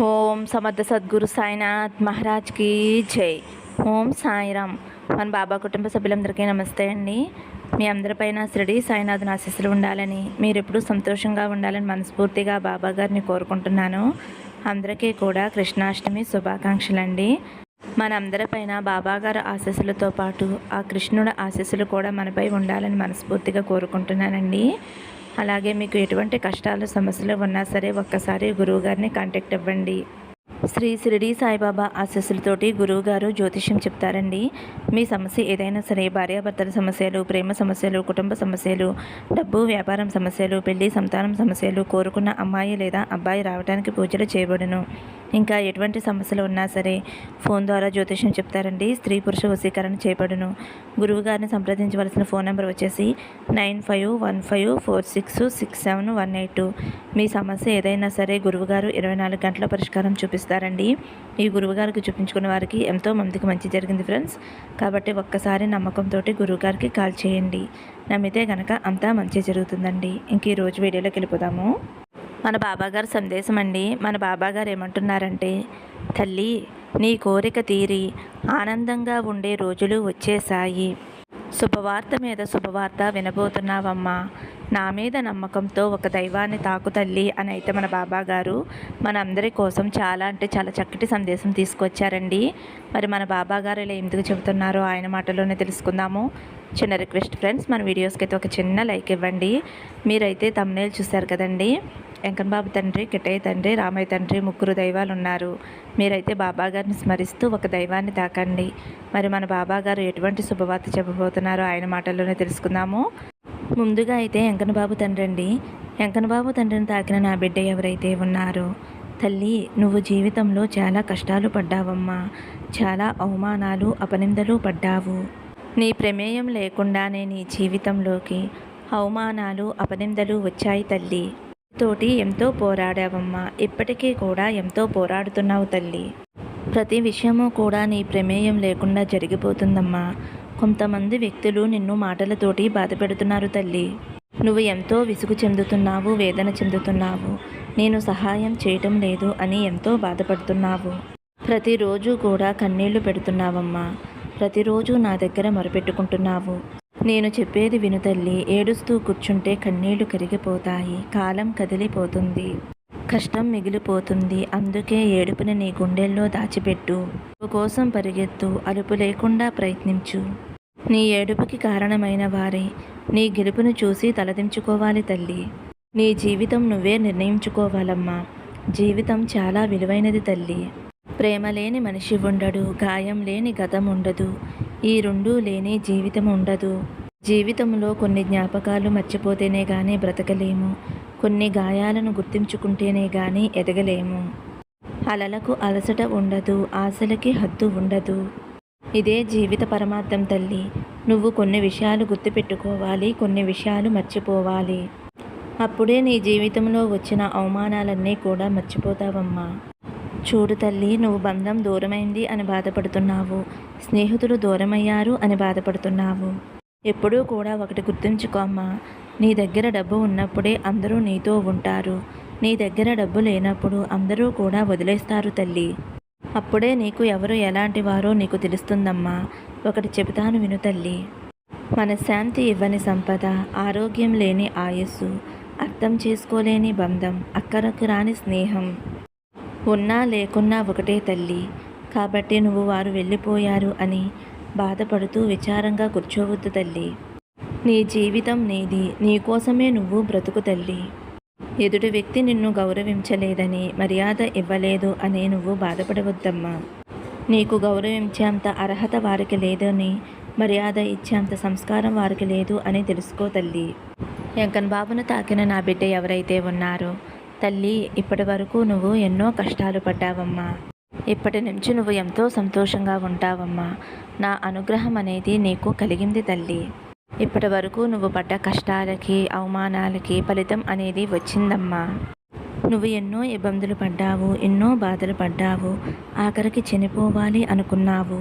ఓం సమర్థ సద్గురు సాయినాథ్ మహారాజ్కి జై. ఓం సాయిరామ్. మన బాబా కుటుంబ సభ్యులందరికీ నమస్తే అండి. మీ అందరిపైన శ్రీ సాయినాథ్ ఆశీస్సులు ఉండాలని మీరు ఎప్పుడూ సంతోషంగా ఉండాలని మనస్ఫూర్తిగా బాబా గారిని కోరుకుంటున్నాను. అందరికీ కూడా కృష్ణాష్టమి శుభాకాంక్షలండి. మనందరిపైన బాబాగారు ఆశీస్సులతో పాటు ఆ కృష్ణుడి ఆశీస్సులు కూడా మనపై ఉండాలని మనస్ఫూర్తిగా కోరుకుంటున్నానండి. అలాగే మీకు ఎటువంటి కష్టాలు సమస్యలు ఉన్నా సరే ఒక్కసారి గురువుగారిని కాంటాక్ట్ అవ్వండి. శ్రీ షిరిడి సాయిబాబా ఆశస్సులతోటి గురువుగారు జ్యోతిష్యం చెప్తారండి. మీ సమస్య ఏదైనా సరే భార్యాభర్తల సమస్యలు ప్రేమ సమస్యలు కుటుంబ సమస్యలు డబ్బు వ్యాపారం సమస్యలు పెళ్ళి సంతానం సమస్యలు కోరుకున్న అమ్మాయి లేదా అబ్బాయి రావడానికి పూజలు చేయబడును. ఇంకా ఎటువంటి సమస్యలు ఉన్నా సరే ఫోన్ ద్వారా జ్యోతిష్యం చెప్తారండి. స్త్రీ పురుష వశీకరణ చేయబడును గురువుగారిని సంప్రదించవలసిన ఫోన్ నెంబర్ వచ్చేసి nine five one five four six six seven one eight two. మీ సమస్య ఏదైనా సరే గురువుగారు ఇరవై నాలుగు గంటల పరిష్కారం చూపిస్తారండి. ఈ గురువుగారికి చూపించుకున్న వారికి ఎంతో మందికి మంచి జరిగింది ఫ్రెండ్స్. కాబట్టి ఒక్కసారి నమ్మకంతో గురువుగారికి కాల్ చేయండి. నమ్మితే గనక అంతా మంచి జరుగుతుందండి. ఇంక ఈ రోజు వీడియోలోకి వెళ్ళిపోదాము. మన బాబాగారు సందేశం అండి. మన బాబాగారు ఏమంటున్నారంటే తల్లి నీ కోరిక తీరి ఆనందంగా ఉండే రోజులు వచ్చేసాయి శుభవార్త మీద శుభవార్త వినబోతున్నావమ్మా. నా మీద నమ్మకంతో ఒక దైవాన్ని తాకు తల్లి అని అయితే మన బాబా గారు మన అందరి కోసం చాలా అంటే చాలా చక్కటి సందేశం తీసుకొచ్చారండి. మరి మన బాబా గారు ఇలా ఎందుకు చెబుతున్నారో ఆయన మాటలోనే తెలుసుకుందాము. చిన్న రిక్వెస్ట్ ఫ్రెండ్స్ మన వీడియోస్కి అయితే ఒక చిన్న లైక్ ఇవ్వండి. మీరైతే తమ్నేల్ చూశారు కదండి. వెంకన్బాబు తండ్రి కిట్టయ్య తండ్రి రామయ్య తండ్రి ముగ్గురు దైవాలు ఉన్నారు. మీరైతే బాబా గారిని స్మరిస్తూ ఒక దైవాన్ని తాకండి. మరి మన బాబా గారు ఎటువంటి శుభవార్త చెప్పబోతున్నారో ఆయన మాటల్లోనే తెలుసుకుందాము. ముందుగా అయితే వెంకన్నబాబు తండ్రి అండి. వెంకన్నబాబు తండ్రిని తాకిన నా బిడ్డ ఎవరైతే ఉన్నారో తల్లి నువ్వు జీవితంలో చాలా కష్టాలు పడ్డావమ్మా. చాలా అవమానాలు అపనిందలు పడ్డావు. నీ ప్రమేయం లేకుండానే నీ జీవితంలోకి అవమానాలు అపనిందలు వచ్చాయి తల్లి. తోటి ఎంతో పోరాడావమ్మా. ఇప్పటికీ కూడా ఎంతో పోరాడుతున్నావు తల్లి. ప్రతి విషయము కూడా నీ ప్రమేయం లేకుండా జరిగిపోతుందమ్మా. కొంతమంది వ్యక్తులు నిన్ను మాటలతోటి బాధపెడుతున్నారు తల్లి. నువ్వు ఎంతో విసుగు చెందుతున్నావు వేదన చెందుతున్నావు. నేను సహాయం చేయటం లేదు అని ఎంతో బాధపడుతున్నావు. ప్రతిరోజు కూడా కన్నీళ్ళు పెడుతున్నావమ్మా. ప్రతిరోజు నా దగ్గర మొరపెట్టుకుంటున్నావు. నేను చెప్పేది విను తల్లి. ఏడుస్తూ కూర్చుంటే కన్నీళ్ళు కరిగిపోతాయి. కాలం కదిలిపోతుంది. కష్టం మిగిలిపోతుంది. అందుకే ఏడుపుని నీ గుండెల్లో దాచిపెట్టు. కోసం పరిగెత్తు. అలుపు లేకుండా ప్రయత్నించు. నీ ఏడుపుకి కారణమైన వారే. నీ గెలుపును చూసి తలదించుకోవాలి తల్లి. నీ జీవితం నువ్వే నిర్ణయించుకోవాలమ్మా. జీవితం చాలా విలువైనది తల్లి. ప్రేమ లేని మనిషి ఉండడు గాయం లేని గతం ఉండదు ఈ రెండూ లేని జీవితం ఉండదు. జీవితంలో కొన్ని జ్ఞాపకాలు మర్చిపోతేనే కానీ బ్రతకలేము కొన్ని గాయాలను గుర్తించుకుంటేనే కానీ ఎదగలేము. అలలకు అలసట ఉండదు ఆశలకి హద్దు ఉండదు. ఇదే జీవిత పరమార్థం తల్లి నువ్వు కొన్ని విషయాలు గుర్తుపెట్టుకోవాలి కొన్ని విషయాలు మర్చిపోవాలి. అప్పుడే నీ జీవితంలో వచ్చిన అవమానాలన్నీ కూడా మర్చిపోతావమ్మా. చూడు తల్లి నువ్వు బంధం దూరమైంది అని బాధపడుతున్నావు. స్నేహితులు దూరమయ్యారు అని బాధపడుతున్నావు. ఎప్పుడూ కూడా ఒకటి గుర్తుంచుకో అమ్మా. నీ దగ్గర డబ్బు ఉన్నప్పుడే అందరూ నీతో ఉంటారు. నీ దగ్గర డబ్బు లేనప్పుడు అందరూ కూడా వదిలేస్తారు తల్లి. అప్పుడే నీకు ఎవరు ఎలాంటి వారో నీకు తెలుస్తుందమ్మా. ఒకటి చెబుతాను విను తల్లి. మనశ్శాంతి ఇవ్వని సంపద ఆరోగ్యం లేని ఆయుస్సు అర్థం చేసుకోలేని బంధం అక్కరకు రాని స్నేహం. ఉన్నా లేకున్నా ఒకటే తల్లి. కాబట్టి నువ్వు వారు వెళ్ళిపోయారు అని బాధపడుతూ విచారంగా కూర్చోవద్దు తల్లి. నీ జీవితం నీది. నీకోసమే నువ్వు బ్రతుకు తల్లి. ఎదుటి వ్యక్తి నిన్ను గౌరవించలేదని మర్యాద ఇవ్వలేదు అని నువ్వు బాధపడవద్దమ్మా. నీకు గౌరవించేంత అర్హత వారికి లేదని మర్యాద ఇచ్చేంత సంస్కారం వారికి లేదు అని తెలుసుకో తల్లి. వెంకన్ బాబును తాకిన నా బిడ్డ ఎవరైతే ఉన్నారో తల్లి ఇప్పటి వరకు నువ్వు ఎన్నో కష్టాలు పడ్డావమ్మా. ఇప్పటి నుంచి నువ్వు ఎంతో సంతోషంగా ఉంటావమ్మా. నా అనుగ్రహం అనేది నీకు కలిగింది తల్లి. ఇప్పటి వరకు నువ్వు పడ్డ కష్టాలకి అవమానాలకి ఫలితం అనేది వచ్చిందమ్మా. నువ్వు ఎన్నో ఇబ్బందులు పడ్డావు ఎన్నో బాధలు పడ్డావు ఆఖరికి చనిపోవాలి అనుకున్నావు.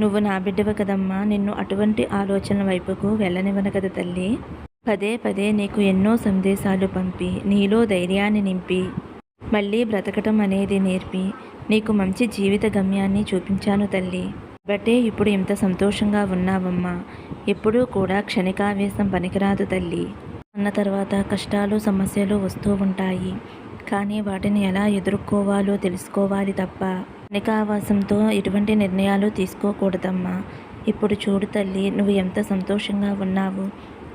నువ్వు నా బిడ్డవు కదమ్మా. నిన్ను అటువంటి ఆలోచన వైపుకు వెళ్ళనివ్వను కదా తల్లి. పదే పదే నీకు ఎన్నో సందేశాలు పంపి నీలో ధైర్యాన్ని నింపి మళ్ళీ బ్రతకటం అనేది నేర్పి నీకు మంచి జీవిత గమ్యాన్ని చూపించాను తల్లి. బట్టే ఇప్పుడు ఇంత సంతోషంగా ఉన్నావమ్మా. ఎప్పుడూ కూడా క్షణికావేశం పనికిరాదు తల్లి. అన్న తర్వాత కష్టాలు సమస్యలు వస్తూ ఉంటాయి. కానీ వాటిని ఎలా ఎదుర్కోవాలో తెలుసుకోవాలి తప్ప క్షణికావాసంతో ఎటువంటి నిర్ణయాలు తీసుకోకూడదమ్మా. ఇప్పుడు చూడు తల్లి నువ్వు ఎంత సంతోషంగా ఉన్నావు.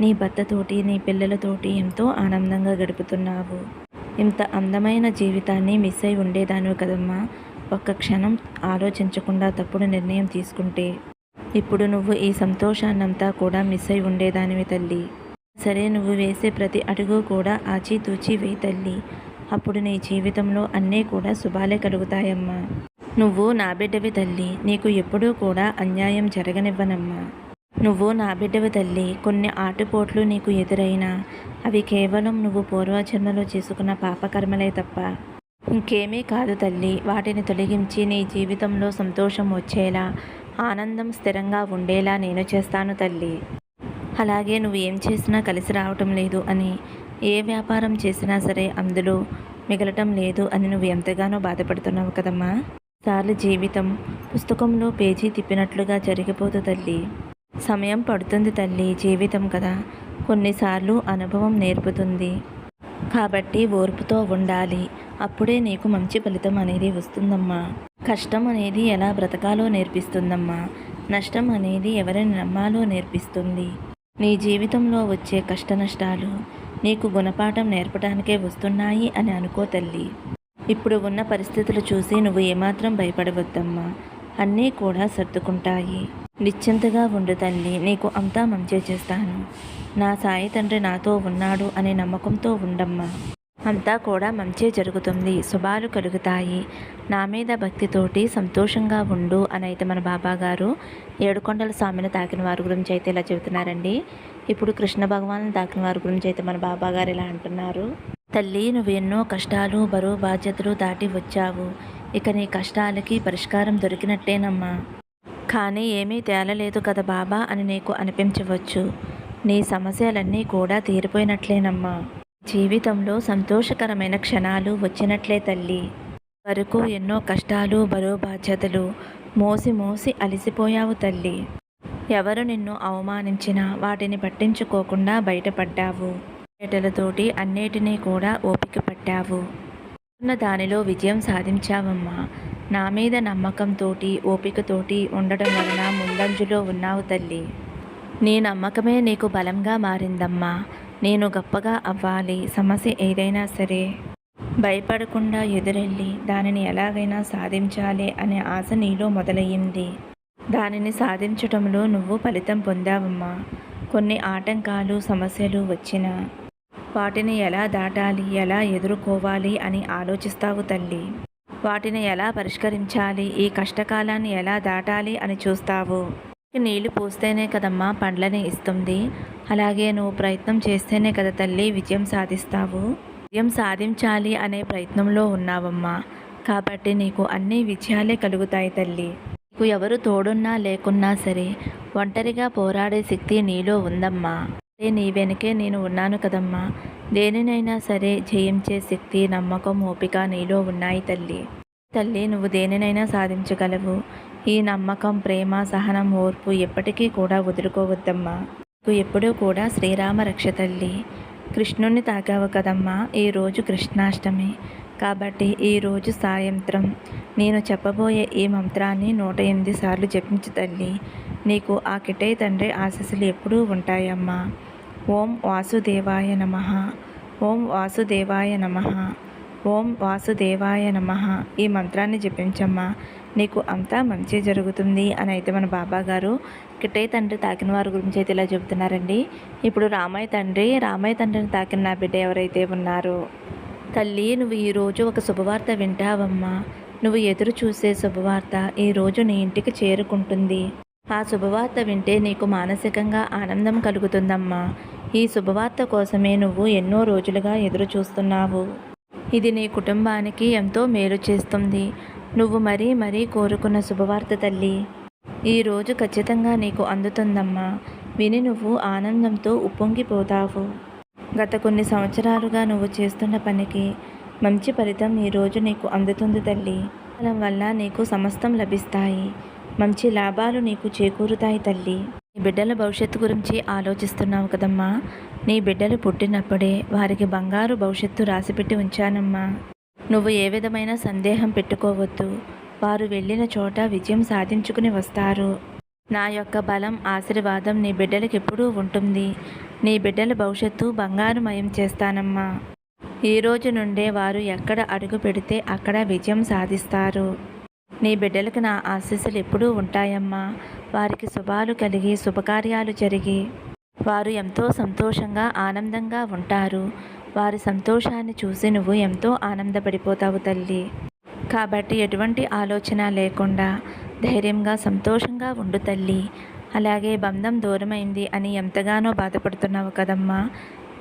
నీ భర్తతోటి నీ పిల్లలతోటి ఎంతో ఆనందంగా గడుపుతున్నావు. ఇంత అందమైన జీవితాన్ని మిస్ అయి ఉండేదాను కదమ్మా. ఒక్క క్షణం ఆలోచించకుండా తప్పుడు నిర్ణయం తీసుకుంటే. ఇప్పుడు నువ్వు ఈ సంతోషాన్నంతా కూడా మిస్ అయి ఉండేదానివి తల్లి. సరే నువ్వు వేసే ప్రతి అడుగు కూడా ఆచితూచి వేయి తల్లి. అప్పుడు నీ జీవితంలో అన్నీ కూడా శుభాలే కలుగుతాయమ్మా. నువ్వు నా బిడ్డవి తల్లి. నీకు ఎప్పుడూ కూడా అన్యాయం జరగనివ్వనమ్మా. నువ్వు నా బిడ్డవి తల్లి. కొన్ని ఆటుపోట్లు నీకు ఎదురైనా అవి కేవలం నువ్వు పూర్వజన్మలో చేసుకున్న పాపకర్మలే తప్ప ఇంకేమీ కాదు తల్లి. వాటిని తొలగించి నీ జీవితంలో సంతోషం వచ్చేలా ఆనందం స్థిరంగా ఉండేలా నేను చేస్తాను తల్లి. అలాగే నువ్వు ఏం చేసినా కలిసి రావటం లేదు అని ఏ వ్యాపారం చేసినా సరే అందులో మిగలటం లేదు అని నువ్వు ఎంతగానో బాధపడుతున్నావు కదమ్మా. సార్లు జీవితం పుస్తకంలో పేజీ తిప్పినట్లుగా జరిగిపోదు తల్లి. సమయం పడుతుంది తల్లి జీవితం కదా. కొన్నిసార్లు అనుభవం నేర్పుతుంది. కాబట్టి ఓర్పుతో ఉండాలి. అప్పుడే నీకు మంచి ఫలితం అనేది వస్తుందమ్మా. కష్టం అనేది ఎలా బ్రతకాలో నేర్పిస్తుందమ్మా. నష్టం అనేది ఎవరిని నమ్మాలో నేర్పిస్తుంది. నీ జీవితంలో వచ్చే కష్ట నష్టాలు నీకు గుణపాఠం నేర్పడానికే వస్తున్నాయి అని అనుకో తల్లి. ఇప్పుడు ఉన్న పరిస్థితులు చూసి నువ్వు ఏమాత్రం భయపడవద్దమ్మా. అన్నీ కూడా సర్దుకుంటాయి. నిశ్చింతగా ఉండు తల్లి నీకు అంతా మంచి చేస్తాను. నా సాయి తండ్రి నాతో ఉన్నాడు అనే నమ్మకంతో ఉండమ్మా. అంతా కూడా మంచి జరుగుతుంది శుభాలు కలుగుతాయి. నా మీద భక్తితోటి సంతోషంగా ఉండు అని అయితే మన బాబా గారు ఏడుకొండల స్వామిని తాకిన వారి గురించి అయితే ఇలా చెబుతున్నారండి. ఇప్పుడు కృష్ణ భగవాన్ తాకిన వారి గురించి అయితే మన బాబా గారు ఇలా అంటున్నారు. తల్లి నువ్వు ఎన్నో కష్టాలు బరువు బాధ్యతలు దాటి వచ్చావు. ఇక నీ కష్టాలకి పరిష్కారం దొరికినట్టేనమ్మా. కానీ ఏమీ తేలలేదు కదా బాబా అని నీకు అనిపించవచ్చు. నీ సమస్యలన్నీ కూడా తీరిపోయినట్లేనమ్మా. జీవితంలో సంతోషకరమైన క్షణాలు వచ్చినట్లే తల్లి. వరకు ఎన్నో కష్టాలు బరువు బాధ్యతలు మోసి మోసి అలసిపోయావు తల్లి. ఎవరు నిన్ను అవమానించినా వాటిని పట్టించుకోకుండా బయటపడ్డావు. పేటలతోటి అన్నిటినీ కూడా ఓపిక పట్టావు. ఉన్న దానిలో విజయం సాధించావమ్మా. నా మీద నమ్మకంతోటి ఓపికతోటి ఉండడం వలన ముందంజులో ఉన్నావు తల్లి. నీ నమ్మకమే నీకు బలంగా మారిందమ్మా. నేను గొప్పగా అవ్వాలి. సమస్య ఏదైనా సరే. భయపడకుండా ఎదురెళ్ళి దానిని ఎలాగైనా సాధించాలి అనే ఆశ నీలో మొదలయ్యింది. దానిని సాధించటంలో నువ్వు ఫలితం పొందావమ్మా. కొన్ని ఆటంకాలు సమస్యలు వచ్చినా వాటిని ఎలా దాటాలి ఎలా ఎదుర్కోవాలి అని ఆలోచిస్తావు తల్లి. వాటిని ఎలా పరిష్కరించాలి? ఈ కష్టకాలాన్ని ఎలా దాటాలి అని చూస్తావు. నీళ్ళు పోస్తేనే కదమ్మా పండ్లని ఇస్తుంది. అలాగే నువ్వు ప్రయత్నం చేస్తేనే కదా తల్లి విజయం సాధిస్తావు. విజయం సాధించాలి అనే ప్రయత్నంలో ఉన్నావమ్మా. కాబట్టి నీకు అన్ని విజయాలే కలుగుతాయి తల్లి. నీకు ఎవరు తోడున్నా లేకున్నా సరే ఒంటరిగా పోరాడే శక్తి నీలో ఉందమ్మా. అదే నీ వెనుకే నేను ఉన్నాను కదమ్మా. దేనినైనా సరే జయించే శక్తి నమ్మకం ఓపిక నీలో ఉన్నాయి తల్లి. తల్లి నువ్వు దేనినైనా సాధించగలవు. ఈ నమ్మకం ప్రేమ సహనం ఓర్పు ఎప్పటికీ కూడా వదులుకోవద్దమ్మా. నువ్వు ఎప్పుడూ కూడా శ్రీరామ రక్ష తల్లి. కృష్ణుణ్ణి తాకావు కదమ్మా ఈరోజు కృష్ణాష్టమి. కాబట్టి ఈరోజు సాయంత్రం నేను చెప్పబోయే ఈ మంత్రాన్ని నూట ఎనిమిది సార్లు జపించు తల్లి. నీకు ఆ కిటై తండ్రి ఆశీస్సులు ఎప్పుడూ ఉంటాయమ్మా. ఓం వాసుదేవాయ నమ. ఓం వాసుదేవాయ నమ. ఓం వాసుదేవాయ నమ. ఈ మంత్రాన్ని జపించమ్మా. నీకు అంతా మంచి జరుగుతుంది అని అయితే మన బాబా గారు కిట్టయ్య తండ్రి తాకిన వారి గురించి అయితే ఇలా చెబుతున్నారండి. ఇప్పుడు రామయ్య తండ్రి రామయ్య తండ్రిని తాకిన నా బిడ్డ ఎవరైతే ఉన్నారో తల్లి నువ్వు ఈరోజు ఒక శుభవార్త వింటావమ్మా. నువ్వు ఎదురు చూసే శుభవార్త ఈరోజు నీ ఇంటికి చేరుకుంటుంది. ఆ శుభవార్త వింటే నీకు మానసికంగా ఆనందం కలుగుతుందమ్మా. ఈ శుభవార్త కోసమే నువ్వు ఎన్నో రోజులుగా ఎదురు చూస్తున్నావు ఇది నీ కుటుంబానికి ఎంతో మేలు చేస్తుంది. నువ్వు మరీ మరీ కోరుకున్న శుభవార్త తల్లి. ఈరోజు ఖచ్చితంగా నీకు అందుతుందమ్మా. విని నువ్వు ఆనందంతో ఉప్పొంగిపోతావు. గత కొన్ని సంవత్సరాలుగా నువ్వు చేస్తున్న పనికి మంచి ఫలితం ఈరోజు నీకు అందుతుంది తల్లి. ఫలం వల్ల నీకు సమస్తం లభిస్తాయి. మంచి లాభాలు నీకు చేకూరుతాయి తల్లి. నీ బిడ్డల భవిష్యత్తు గురించి ఆలోచిస్తున్నావు కదమ్మా. నీ బిడ్డలు పుట్టినప్పుడే వారికి బంగారు భవిష్యత్తు రాసిపెట్టి ఉంచానమ్మా. నువ్వు ఏ విధమైన సందేహం పెట్టుకోవద్దు. వారు వెళ్ళిన చోట విజయం సాధించుకుని వస్తారు. నా యొక్క బలం ఆశీర్వాదం నీ బిడ్డలకి ఎప్పుడూ ఉంటుంది. నీ బిడ్డల భవిష్యత్తు బంగారుమయం చేస్తానమ్మా. ఈ రోజు నుండే వారు ఎక్కడ అడుగు పెడితే అక్కడ విజయం సాధిస్తారు. నీ బిడ్డలకు నా ఆశీస్సులు ఎప్పుడూ ఉంటాయమ్మా. వారికి శుభాలు కలిగి శుభకార్యాలు జరిగి వారు ఎంతో సంతోషంగా ఆనందంగా ఉంటారు. వారి సంతోషాన్ని చూసి నువ్వు ఎంతో ఆనందపడిపోతావు తల్లి. కాబట్టి ఎటువంటి ఆలోచన లేకుండా ధైర్యంగా సంతోషంగా ఉండు తల్లి. అలాగే బంధం దూరమైంది అని ఎంతగానో బాధపడుతున్నావు కదమ్మా.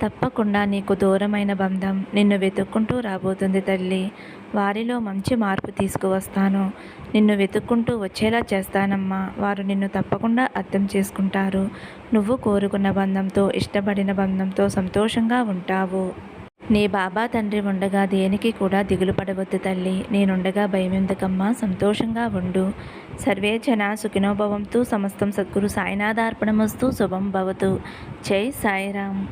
తప్పకుండా నీకు దూరమైన బంధం నిన్ను వెతుక్కుంటూ రాబోతుంది తల్లి. వారిలో మంచి మార్పు తీసుకువస్తాను. నిన్ను వెతుక్కుంటూ వచ్చేలా చేస్తానమ్మా. వారు నిన్ను తప్పకుండా అర్థం చేసుకుంటారు. నువ్వు కోరుకున్న బంధంతో ఇష్టపడిన బంధంతో సంతోషంగా ఉంటావు. నీ బాబా తండ్రి ఉండగా దేనికి కూడా దిగులు పడవద్దు తల్లి. నేనుండగా భయం ఎందుకమ్మా సంతోషంగా ఉండు. సర్వే జన సుఖినోభవంతు సమస్తం సద్గురు సాయినాథార్పణమస్తు శుభం భవతు. జై సాయిరామ్.